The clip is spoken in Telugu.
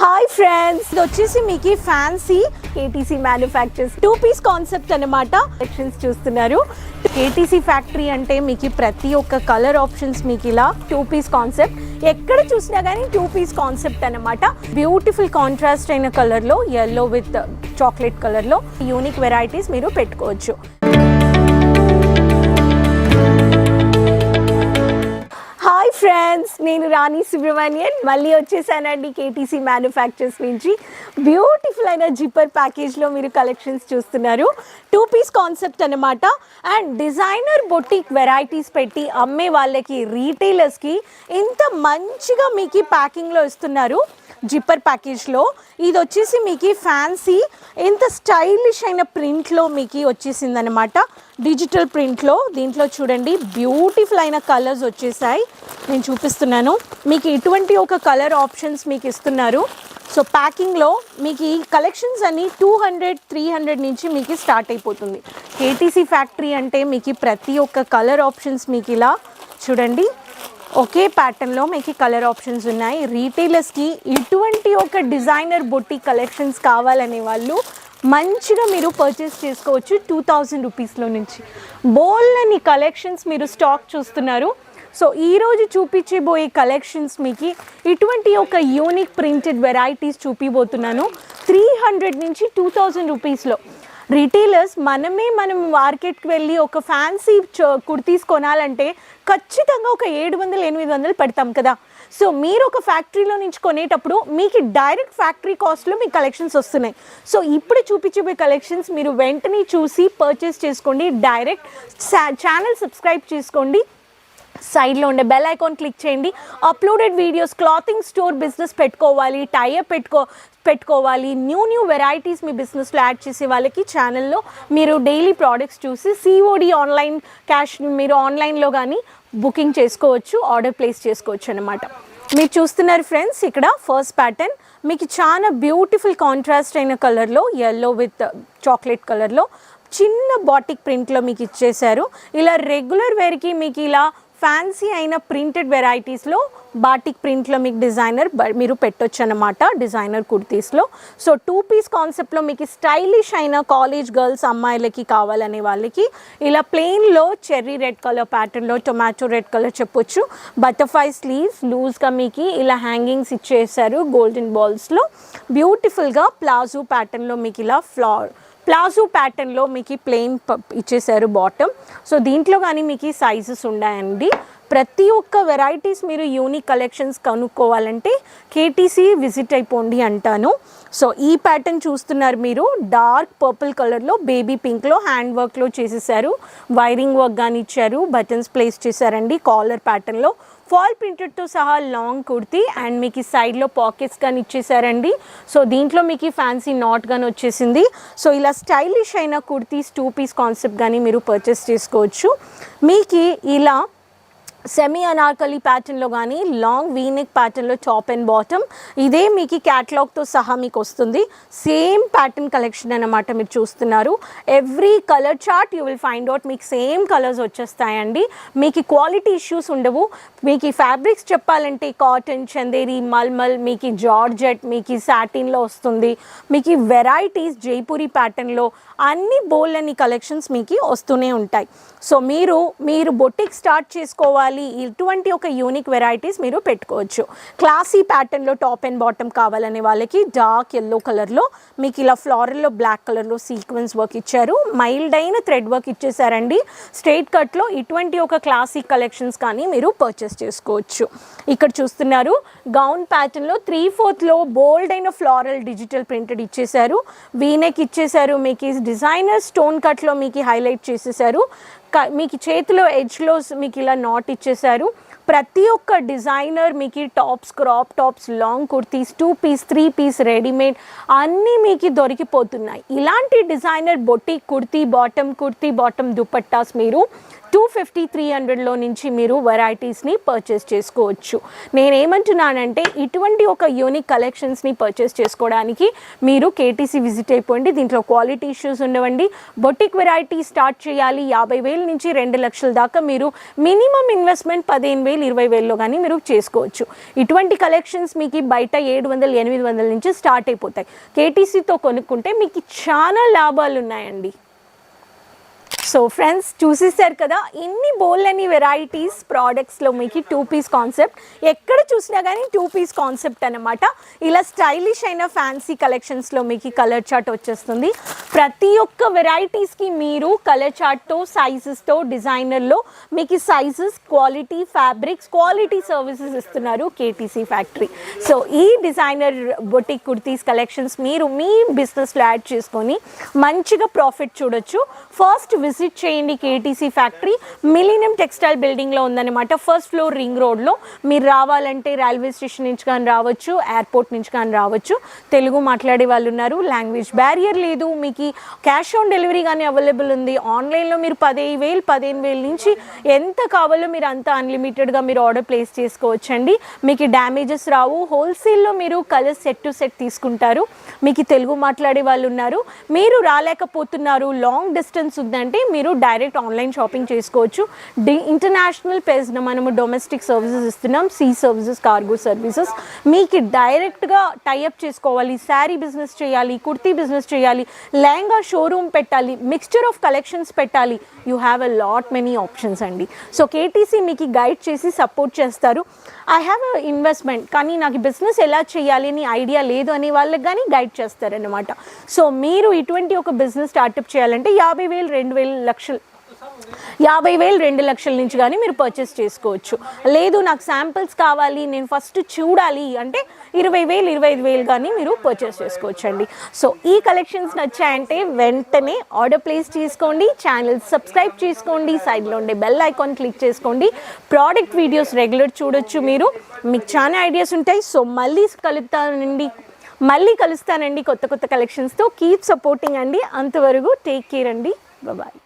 హాయ్ ఫ్రెండ్స్ ఇది వచ్చేసి మీకు fancy K T C manufactures two piece concept అనమాట సెక్షన్స్ చూస్తున్నారు. కేటీసీ ఫ్యాక్టరీ అంటే మీకు ప్రతి ఒక్క కలర్ ఆప్షన్స్ మీకు ఇలా టూ పీస్ కాన్సెప్ట్ ఎక్కడ చూసినా కానీ టూ పీస్ కాన్సెప్ట్ అనమాట బ్యూటిఫుల్ కాంట్రాస్ట్ అయిన కలర్లో ఎల్లో విత్ చాక్లెట్ కలర్లో యూనిక్ వెరైటీస్ మీరు పెట్టుకోవచ్చు. ఫ్రెండ్స్ నేను రాణి సుబ్రహ్మణ్యన్ మళ్ళీ వచ్చేసానండి కేటీసీ మ్యానుఫ్యాక్చర్స్ నుంచి. బ్యూటిఫుల్ అయిన జిప్పర్ ప్యాకేజ్లో మీరు కలెక్షన్స్ చూస్తున్నారు. టూ పీస్ కాన్సెప్ట్ అనమాట అండ్ డిజైనర్ బొటిక్ వెరైటీస్ పెట్టి అమ్మే వాళ్ళకి రీటైలర్స్కి ఇంత మంచిగా మీకు ప్యాకింగ్లో ఇస్తున్నారు. జిప్పర్ ప్యాకేజ్లో ఇది వచ్చేసి మీకు ఫ్యాన్సీ ఎంత స్టైలిష్ అయిన ప్రింట్లో మీకు వచ్చేసింది అనమాట డిజిటల్ ప్రింట్లో దీంట్లో చూడండి బ్యూటిఫుల్ అయిన కలర్స్ వచ్చేసాయి. నేను చూపిస్తున్నాను. మీకు ఇటువంటి ఒక కలర్ ఆప్షన్స్ మీకు ఇస్తున్నారు. సో ప్యాకింగ్లో మీకు ఈ కలెక్షన్స్ అన్ని టూ హండ్రెడ్ త్రీ హండ్రెడ్ నుంచి మీకు స్టార్ట్ అయిపోతుంది. కేటీసీ ఫ్యాక్టరీ అంటే మీకు ప్రతి ఒక్క కలర్ ఆప్షన్స్ మీకు ఇలా చూడండి. ఒకే ప్యాటర్న్లో మీకు కలర్ ఆప్షన్స్ ఉన్నాయి. రీటైలర్స్కి ఇటువంటి ఒక డిజైనర్ బొట్టి కలెక్షన్స్ కావాలనే వాళ్ళు మంచిగా మీరు పర్చేస్ చేసుకోవచ్చు టూ థౌజండ్ రూపీస్లో నుంచి. బోల్ని కలెక్షన్స్ మీరు స్టాక్ చూస్తున్నారు. సో ఈరోజు చూపించబోయే కలెక్షన్స్ మీకు ఇటువంటి ఒక యూనిక్ ప్రింటెడ్ వెరైటీస్ చూపిబోతున్నాను. త్రీ హండ్రెడ్ నుంచి టూ థౌజండ్ రూపీస్లో రిటైలర్స్ మనమే మనం మార్కెట్కి వెళ్ళి ఒక ఫ్యాన్సీ కుర్తీస్ కొనాలంటే ఖచ్చితంగా ఒక ఏడు వందలు ఎనిమిది వందలు పెడతాం కదా. సో మీరు ఒక ఫ్యాక్టరీలో నుంచి కొనేటప్పుడు మీకు డైరెక్ట్ ఫ్యాక్టరీ కాస్ట్లో మీ కలెక్షన్స్ వస్తున్నాయి. సో ఇప్పుడు చూపించబోయే కలెక్షన్స్ మీరు వెంటనే చూసి పర్చేస్ చేసుకోండి. డైరెక్ట్ ఛానల్ సబ్స్క్రైబ్ చేసుకోండి. సైడ్లో ఉండే బెల్ ఐకాన్ క్లిక్ చేయండి. Uploaded videos clothing store business పెట్టుకోవాలి టైఅప్ పెట్టుకో పెట్టుకోవాలి. న్యూ న్యూ వెరైటీస్ మీ బిజినెస్లో యాడ్ చేసే వాళ్ళకి ఛానల్లో మీరు డైలీ ప్రోడక్ట్స్ చూసి సిఓడి ఆన్లైన్ క్యాష్ మీరు ఆన్లైన్లో కానీ బుకింగ్ చేసుకోవచ్చు ఆర్డర్ ప్లేస్ చేసుకోవచ్చు అనమాట మీరు చూస్తున్నారు ఫ్రెండ్స్ ఇక్కడ ఫస్ట్ ప్యాటర్న్ మీకు చాలా బ్యూటిఫుల్ కాంట్రాస్ట్ అయిన కలర్లో ఎల్లో విత్ చాక్లెట్ కలర్లో చిన్న బాటిక్ ప్రింట్లో మీకు ఇచ్చేశారు. ఇలా రెగ్యులర్ వేర్కి మీకు ఇలా ఫ్యాన్సీ అయిన ప్రింటెడ్ వెరైటీస్లో బాటిక్ ప్రింట్లో మీకు డిజైనర్ మీరు పెట్టొచ్చు అనమాట డిజైనర్ కుర్తీస్లో సో టూ పీస్ కాన్సెప్ట్లో మీకు స్టైలిష్ అయిన కాలేజ్ గర్ల్స్ అమ్మాయిలకి కావాలనే వాళ్ళకి ఇలా ప్లెయిన్లో చెర్రీ రెడ్ కలర్ ప్యాటర్న్లో టొమాటో రెడ్ కలర్ చెప్పొచ్చు. బటర్ఫ్లై స్లీవ్స్ లూజ్గా మీకు ఇలా హ్యాంగింగ్స్ ఇచ్చేసారు గోల్డెన్ బాల్స్లో బ్యూటిఫుల్గా ప్లాజో ప్యాటర్న్లో మీకు ఇలా ఫ్లవర్ ప్లాజో ప్యాటర్న్లో మీకు ప్లెయిన్ ఇచ్చేసారు బాటమ్ సో దీంట్లో కానీ మీకు సైజెస్ ఉన్నాయండి. ప్రతి ఒక్క వెరైటీస్ మీరు యూనిక్ కలెక్షన్స్ కనుక్కోవాలంటే కేటీసీ విజిట్ అయిపోండి అంటాను. సో ఈ ప్యాటర్న్ చూస్తున్నారు మీరు. డార్క్ పర్పుల్ కలర్లో బేబీ పింక్లో హ్యాండ్ వర్క్లో చేసేసారు. వైరింగ్ వర్క్ కానీ ఇచ్చారు బటన్స్ ప్లేస్ చేశారండి కాలర్ ప్యాటర్న్లో ఫాల్ ప్రింటెడ్తో సహా లాంగ్ కుర్తీ అండ్ మీకు సైడ్లో పాకెట్స్ కానీ ఇచ్చేసారండి సో దీంట్లో మీకు ఫ్యాన్సీ నాట్ కానీ వచ్చేసింది సో ఇలా స్టైలిష్ అయిన కుర్తీస్ టూ పీస్ కాన్సెప్ట్ కానీ మీరు పర్చేస్ చేసుకోవచ్చు. మీకు ఇలా సెమీ అనార్కలి ప్యాటర్న్లో కానీ లాంగ్ వీనెక్ ప్యాటర్న్లో టాప్ అండ్ బాటమ్ ఇదే మీకు క్యాటలాగ్తో సహా మీకు వస్తుంది. సేమ్ ప్యాటర్న్ కలెక్షన్ అన్నమాట మీరు చూస్తున్నారు. Every colour chart you will find out మీకు సేమ్ కలర్స్ వచ్చేస్తాయండి. మీకు క్వాలిటీ ఇష్యూస్ ఉండవు. మీకు ఫ్యాబ్రిక్స్ చెప్పాలంటే కాటన్ చందేరి మల్మల్ మీకు జార్జెట్ మీకు సాటిన్లో వస్తుంది. మీకు వెరైటీస్ జైపూరి ప్యాటర్న్లో అన్ని బోల్ అని కలెక్షన్స్ మీకు వస్తూనే ఉంటాయి. సో మీరు మీరు బొటిక్ స్టార్ట్ చేసుకోవాలి. ఇటువంటి ఒక యూనిక్ వెరైటీస్ మీరు పెట్టుకోవచ్చు. క్లాసీ ప్యాటర్న్లో టాప్ అండ్ బాటమ్ కావాలనే వాళ్ళకి డార్క్ ఎల్లో కలర్లో మీకు ఇలా ఫ్లారల్లో బ్లాక్ కలర్లో సీక్వెన్స్ వర్క్ ఇచ్చారు. మైల్డ్ అయిన థ్రెడ్ వర్క్ ఇచ్చేసారండి. స్ట్రైట్ కట్లో ఇటువంటి ఒక క్లాసిక్ కలెక్షన్స్ కానీ మీరు పర్చేస్ చేసుకోవచ్చు. ఇక్కడ చూస్తున్నారు గౌన్ ప్యాటర్న్లో త్రీ ఫోర్త్లో బోల్డ్ అయిన ఫ్లారల్ డిజిటల్ ప్రింటెడ్ ఇచ్చేసారు. వీనెక్ ఇచ్చేసారు మీకు డిజైనర్ స్టోన్ కట్లో మీకు హైలైట్ చేసేసారు. మీకు చేతిలో ఎడ్జ్లో మీకు ఇలా నాట్ ఇచ్చేసారు ప్రతి ఒక్క డిజైనర్ మీకు tops crop tops long kurtis two piece three piece readymade అన్నీ మీకు దొరికిపోతున్నాయి. ఇలాంటి డిజైనర్ బొట్టి కుర్తీ బాటమ్ కుర్తీ బాటమ్ దుపట్టాస్ మీరు టూ ఫిఫ్టీ త్రీ హండ్రెడ్లో నుంచి మీరు వెరైటీస్ని పర్చేస్ చేసుకోవచ్చు. నేనేమంటున్నానంటే ఇటువంటి ఒక యూనిక్ కలెక్షన్స్ని పర్చేస్ చేసుకోవడానికి మీరు కేటీసీ విజిట్ అయిపోండి. దీంట్లో క్వాలిటీ ఇష్యూస్ ఉండవండి. బొటిక్ వెరైటీ స్టార్ట్ చేయాలి. యాభై వేల నుంచి రెండు లక్షల దాకా మీరు మినిమం ఇన్వెస్ట్మెంట్ పదిహేను వేలు ఇరవై వేల్లో కానీ మీరు చేసుకోవచ్చు. ఇటువంటి కలెక్షన్స్ మీకు బయట ఏడు వందల ఎనిమిది వందల నుంచి స్టార్ట్ అయిపోతాయి. కేటీసీతో కొనుక్కుంటే మీకు చాలా లాభాలు ఉన్నాయండి సో ఫ్రెండ్స్ చూసేసారు కదా? ఇన్ని బోల్ వెరైటీస్ ప్రోడక్ట్స్లో మీకు టూ పీస్ కాన్సెప్ట్ ఎక్కడ చూసినా కానీ టూ పీస్ కాన్సెప్ట్ అనమాట ఇలా స్టైలిష్ అయిన ఫ్యాన్సీ కలెక్షన్స్లో మీకు కలర్ చార్ట్ వచ్చేస్తుంది. ప్రతి ఒక్క వెరైటీస్కి మీరు కలర్ చార్ట్తో సైజెస్తో డిజైనర్లో మీకు sizes quality fabrics quality services ఇస్తున్నారు K T C factory so ఈ డిజైనర్ బొటిక్ కుర్తీస్ కలెక్షన్స్ మీరు మీ బిజినెస్లో యాడ్ చేసుకొని మంచిగా ప్రాఫిట్ చూడొచ్చు. ఫస్ట్ విజిట్ చేయండి K T C factory millennium textile బిల్డింగ్లో ఉందన్నమాట. ఫస్ట్ ఫ్లోర్ రింగ్ రోడ్లో మీరు రావాలంటే రైల్వే స్టేషన్ నుంచి కానీ రావచ్చు ఎయిర్పోర్ట్ నుంచి కానీ రావచ్చు. తెలుగు మాట్లాడే వాళ్ళు ఉన్నారు లాంగ్వేజ్ బ్యారియర్ లేదు. మీకు క్యాష్ ఆన్ డెలివరీ కానీ అవైలబుల్ ఉంది. ఆన్లైన్లో మీరు పదిహేను వేలు పదిహేను వేల నుంచి ఎంత కావాలో మీరు అంత అన్లిమిటెడ్గా మీరు ఆర్డర్ ప్లేస్ చేసుకోవచ్చండి. మీకు డ్యామేజెస్ రావు. హోల్సేల్లో మీరు కలర్ సెట్ టు సెట్ తీసుకుంటారు. మీకు తెలుగు మాట్లాడే వాళ్ళు ఉన్నారు. మీరు రాలేకపోతున్నారు. లాంగ్ డిస్టెన్స్ ఉందంటే మీరు డైరెక్ట్ ఆన్లైన్ షాపింగ్ చేసుకోవచ్చు. డి ఇంటర్నేషనల్ పేజ్న మనము డొమెస్టిక్ సర్వీసెస్ ఇస్తున్నాం. Sea services cargo services. మీకు డైరెక్ట్గా టైఅప్ చేసుకోవాలి. శారీ బిజినెస్ చేయాలి కుర్తీ బిజినెస్ చేయాలి లెహంగా షోరూమ్ పెట్టాలి మిక్స్చర్ ఆఫ్ కలెక్షన్స్ పెట్టాలి. You have a lot many options అండి. సో కేటీసీ మీకు గైడ్ చేసి సపోర్ట్ చేస్తారు. ఐ హ్యావ్ అ ఇన్వెస్ట్మెంట్ కానీ నాకు బిజినెస్ ఎలా చేయాలి అని ఐడియా లేదు అనే వాళ్ళకి కానీ గైడ్ చేస్తారనమాట సో మీరు ఇటువంటి ఒక బిజినెస్ స్టార్టప్ చేయాలంటే యాభై వేలు రెండు వేలు లక్షలు. యాభై వేలు రెండు లక్షల నుంచి కానీ మీరు పర్చేస్ చేసుకోవచ్చు. లేదు నాకు శాంపిల్స్ కావాలి నేను ఫస్ట్ చూడాలి అంటే ఇరవై వేలు ఇరవై ఐదు వేలు కానీ మీరు పర్చేస్ చేసుకోవచ్చు అండి సో ఈ కలెక్షన్స్ నచ్చాయంటే వెంటనే ఆర్డర్ ప్లేస్ చేసుకోండి ఛానల్ సబ్స్క్రైబ్ చేసుకోండి సైడ్లో ఉండే బెల్ ఐకాన్ క్లిక్ చేసుకోండి. ప్రోడక్ట్ వీడియోస్ రెగ్యులర్ చూడొచ్చు మీరు. మీకు చాలా ఐడియాస్ ఉంటాయి. సో మళ్ళీ కలుగుతానండి మళ్ళీ కలుస్తానండి కొత్త కొత్త కలెక్షన్స్తో కీప్ సపోర్టింగ్ అండి. అంతవరకు టేక్ కేర్ అండి. బాయ్